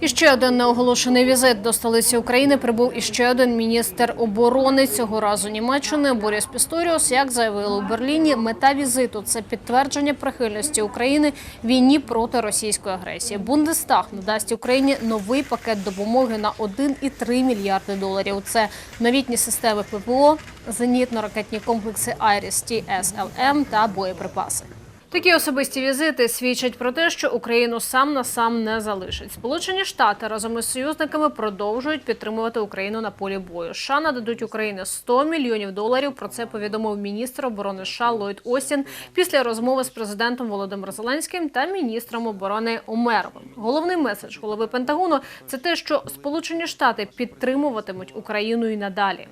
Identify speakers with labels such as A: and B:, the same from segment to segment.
A: І ще один неоголошений візит до столиці України прибув іще один міністр оборони цього разу Німеччини Боріс Пісторіус. Як заявили у Берліні, мета візиту це підтвердження прихильності України війні проти російської агресії. Бундестаг надасть Україні новий пакет допомоги на 1,3 мільярди доларів. Це новітні системи ППО, зенітно-ракетні комплекси Айріс ТСЛМ та боєприпаси. Такі особисті візити свідчать про те, що Україну сам на сам не залишить. Сполучені Штати разом із союзниками продовжують підтримувати Україну на полі бою. США нададуть Україні 100 мільйонів доларів. Про це повідомив міністр оборони США Ллойд Остін після розмови з президентом Володимиром Зеленським та міністром оборони Омеровим. Головний меседж голови Пентагону це те, що Сполучені Штати підтримуватимуть Україну і надалі.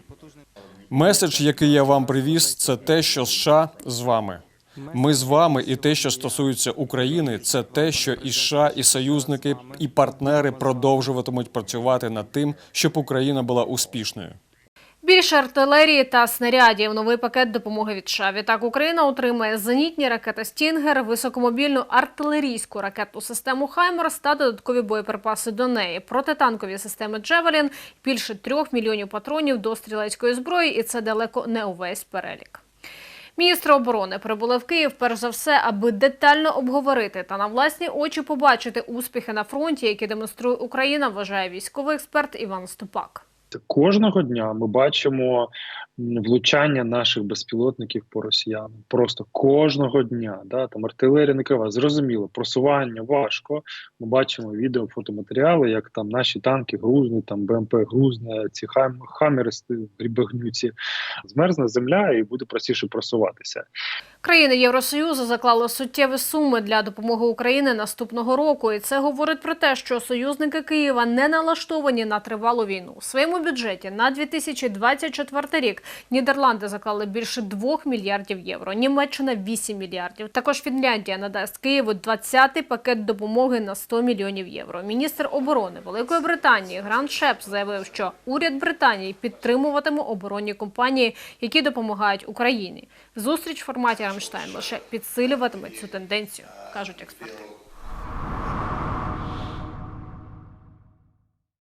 B: Меседж, який я вам привіз, це те, що США з вами. Ми з вами, і те, що стосується України, це те, що і США, і союзники, і партнери продовжуватимуть працювати над тим, щоб Україна була успішною.
A: Більше артилерії та снарядів. Новий пакет допомоги від США. Відтак Україна отримає зенітні ракети Стінгер, високомобільну артилерійську ракетну систему Хаймерс та додаткові боєприпаси до неї, протитанкові системи Джевелін, більше трьох мільйонів патронів до стрілецької зброї, і це далеко не увесь перелік. Міністри оборони прибули в Київ перш за все, аби детально обговорити та на власні очі побачити успіхи на фронті, які демонструє Україна, вважає військовий експерт Іван Ступак.
C: Кожного дня ми бачимо влучання наших безпілотників по росіянам. Просто кожного дня. Да, там артилерія не крива. Зрозуміло, просування важко. Ми бачимо відео, фотоматеріали, як там наші танки грузні, там БМП грузне, ці хам, хамери грібегнюці. Змерзне земля і буде простіше просуватися.
A: Країни Євросоюзу заклали суттєві суми для допомоги Україні наступного року, і це говорить про те, що союзники Києва не налаштовані на тривалу війну. У своєму бюджеті на 2024 рік Нідерланди заклали більше 2 мільярдів євро, Німеччина 8 мільярдів. Також Фінляндія надасть Києву 20-й пакет допомоги на 100 мільйонів євро. Міністр оборони Великої Британії Грант Шепс заявив, що уряд Британії підтримуватиме оборонні компанії, які допомагають Україні. Зустріч в форматі Рамштайн лише підсилюватиме цю тенденцію, кажуть експерти.